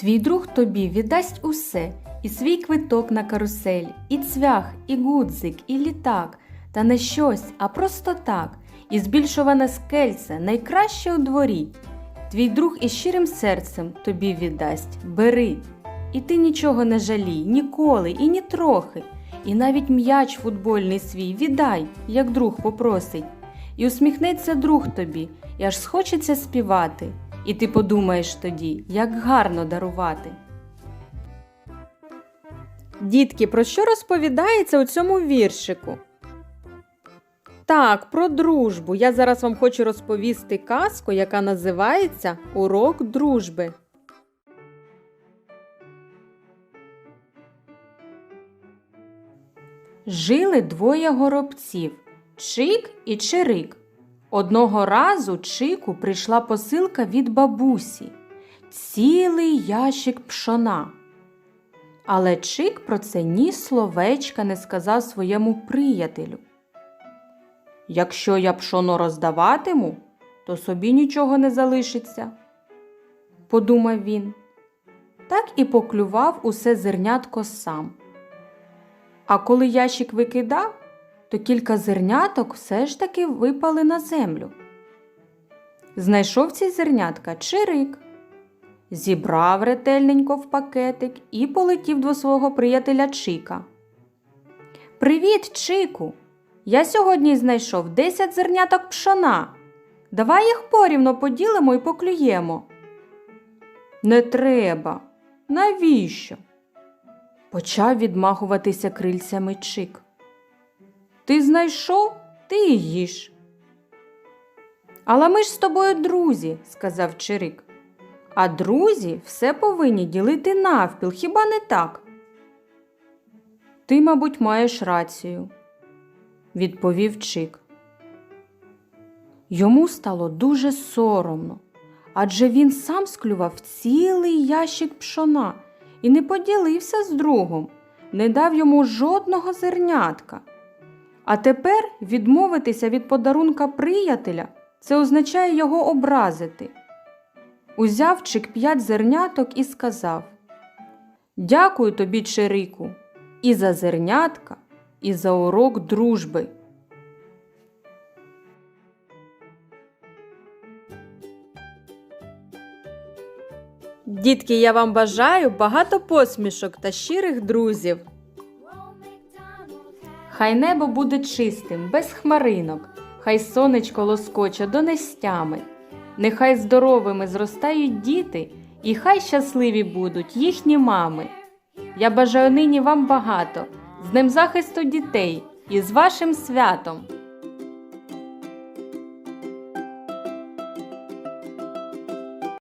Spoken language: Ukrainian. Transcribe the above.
Твій друг тобі віддасть усе, і свій квиток на карусель, і цвях, і гудзик, і літак, та не щось, а просто так, і збільшуване скельце, найкраще у дворі. Твій друг із щирим серцем тобі віддасть, бери. І ти нічого не жалій, ніколи і ні трохи. І навіть м'яч футбольний свій віддай, як друг попросить. І усміхнеться друг тобі, і аж схочеться співати. І ти подумаєш тоді, як гарно дарувати. Дітки, про що розповідається у цьому віршику? Так, про дружбу. Я зараз вам хочу розповісти казку, яка називається Урок дружби. Жили двоє горобців Чик і Чирик. Одного разу Чику прийшла посилка від бабусі цілий ящик пшона. Але Чик про це ні словечка не сказав своєму приятелю. Якщо я пшоно роздаватиму, то собі нічого не залишиться, подумав він. Так і поклював усе зернятко сам. А коли ящик викидав, то кілька зерняток все ж таки випали на землю. Знайшов ці зернятка чирик, зібрав ретельненько в пакетик і полетів до свого приятеля Чика. Привіт, Чику! Я сьогодні знайшов 10 зерняток пшона. Давай їх порівно поділимо і поклюємо. Не треба. Навіщо? Почав відмахуватися крильцями Чик. Ти знайшов, ти і їж. Але ми ж з тобою друзі, сказав Чирик. А друзі все повинні ділити навпіл, хіба не так? Ти, мабуть, маєш рацію, відповів Чик. Йому стало дуже соромно, адже він сам склював цілий ящик пшона і не поділився з другом, не дав йому жодного зернятка. А тепер відмовитися від подарунка приятеля це означає його образити. Узяв Чик п'ять зерняток і сказав Дякую тобі, Чирику, і за зернятка, і за урок дружби. Дітки, я вам бажаю багато посмішок та щирих друзів. Хай небо буде чистим, без хмаринок, хай сонечко лоскоче донестями. Нехай здоровими зростають діти, і хай щасливі будуть їхні мами. Я бажаю нині вам багато, з Днем захисту дітей і з вашим святом!